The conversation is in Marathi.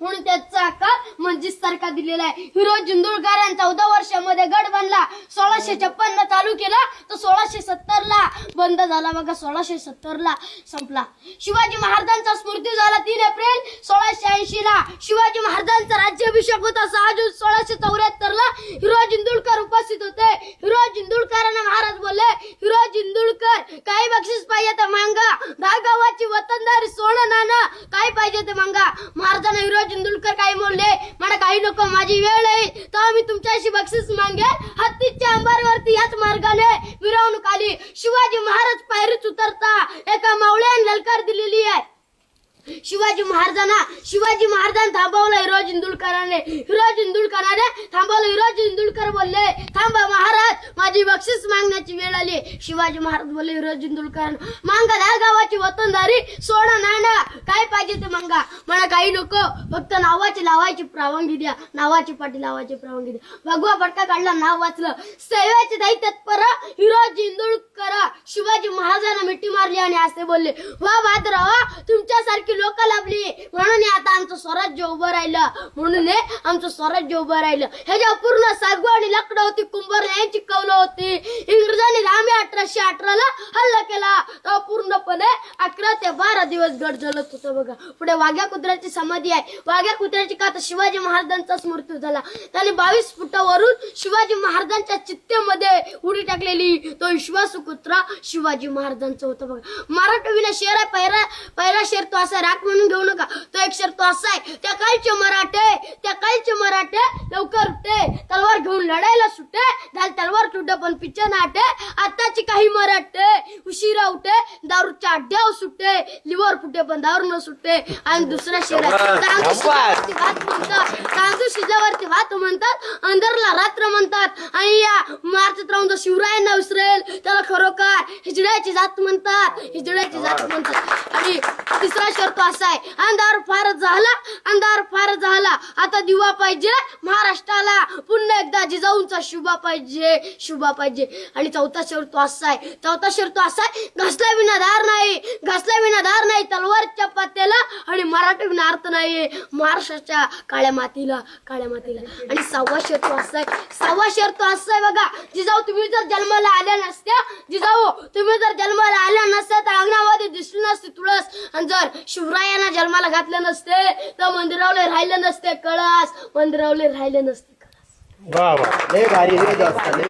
म्हणून त्याचा आकार मंजिस सारखा दिलेला आहे. हिरो जिंदुळकर चौदा वर्षामध्ये गड बांधला सोळाशे छप्पन्न चालू केला तर सोळाशे सत्तर ला बंद झाला. बघा सोळाशे सत्तर ला संपला. शिवाजी महाराजांचा स्मृती झाला तीन एप्रिल सोळाशे ऐंशी ला शिवाजी महाराजांचा राज्याभिषेक होता. सहा जून सोळाशे चौऱ्याहत्तर ला हिरो जिंदुळकर उपस्थित होते. हिरो जिंदुळकरांना महाराज बोलले हिरो जिंदुळकर काही बक्षीस पाहिजे तर मांगा. दहा गावाची वतनदारी सोनं नाना काय पाहिजे ते मांगा. महाराजांना हिरो जिंदुळकर काही बोलले मला काही नको माझी वेळ आहे. तेव्हा मी तुमच्याशी बक्षीस मागे हत्तीच्या अंबारवरती याच मार्गाने मिरवणूक आली. शिवाजी महाराज पायरीच उतरता. एका मावळ्याने ललकार दिलेली आहे. शिवाजी महाराजांना शिवाजी महाराजांना थांबवलं हिरोज जिंदुळकराने हिरोज जिंदुळकराने थांबवलं हिरोज इंदुलकर बोलले थांबा महाराज माझी बक्षीस मागण्याची वेळ आली. शिवाजी महाराज बोलले हिरोज इंदुलकर मांगा दहा गावाची वतनदारी सोडा नाणं काय पाहिजे ते मांगा. मला काही नको फक्त नावाची लावायची परवानगी द्या. नावाची पाठी लावायची परवानगी द्या. भगवा फटका काढला नाव वाचलं. सेवेचे दाई तत्पर हिरोज इंदुलकर शिवाजी महाराजांना मिठी मारली आणि असे बोलले वा भाद्रवा तुमच्यासारखी लोक लाभली म्हणून हे आता आमचं स्वराज्य उभं राहिलं. म्हणून हे आमचं स्वराज्य उभं राहिलं. ह्याच्या पूर्ण सागू आणि लाकडं होती कुंभार यांची कौलं होती इंग्रजांनी आम्ही अठराशे अठराला हल्ला केला. तेव्हा दिवस गड जलत होता बघा. पुढे वाघ्या कुत्र्याची समाधी आहे. वाघ्या कुत्र्याची का तर शिवाजी महाराजांचाच मृत्यू झाला? त्याने बावीस फुटावरून शिवाजी महाराजांच्या चित्तेमध्ये उडी टाकलेली. तो विश्वासू कुत्रा शिवाजी महाराजांचा होता बघा. मराठवीला शेर आहे पहिला पहिला शेर तो असा राख म्हणून घेऊ नका. तो एक शेर तो असा आहे त्या कालचे मराठे त्या काही पण पिच्चे नाटे आताची काही मराठे उशिरा उठे दारूच्या अड्ड्यावर सुटे लिव्हर फुटे पण दारू न सुटे. आणि दुसरा शेर आहे. तांदूळ शिजल्यावरती भात म्हणतात. तांदूळ शिजल्यावरती भात म्हणतात. अंधारला रात्र म्हणतात. आणि या मार्चत राहून जो शिवरायांना विसरेल त्याला खरोखर हिजड्याची जात म्हणतात हिजड्याची जात म्हणतात. आणि तिसरा शर्त असा आहे अंधार फार झाला अंधार फार झाला. आता दिवा पाहिजे महाराष्ट्राला. पुन्हा एकदा जिजाऊंचा शुभा पाहिजे शुभा पाहिजे. आणि चौथा शर्त असा आहे चौथा शर्त असा आहे घसला विना धार नाही. घसला विना धार नाही तलवारच्या पात्याला आणि मराठी विना अर्थ नाही महाराष्ट्राच्या काळ्या मातीला काळ्या मातीला. आणि सहावा शर्त असा आहे सहावा शर्त असा आहे बघा जिजाऊ तुम्ही जर जन्माला आल्या नसत्या जिजाऊ तुम्ही जर जन्माला आल्या नसत्या तर अंगणामध्ये दिसली नसती तुळस. आणि जर शिवरायांना जन्माला घातलं नसते तर मंदिरावले राहिले नसते कळस. मंदिरावले राहिले नसते कळस. वा वा. लय भारी लय जास्त लय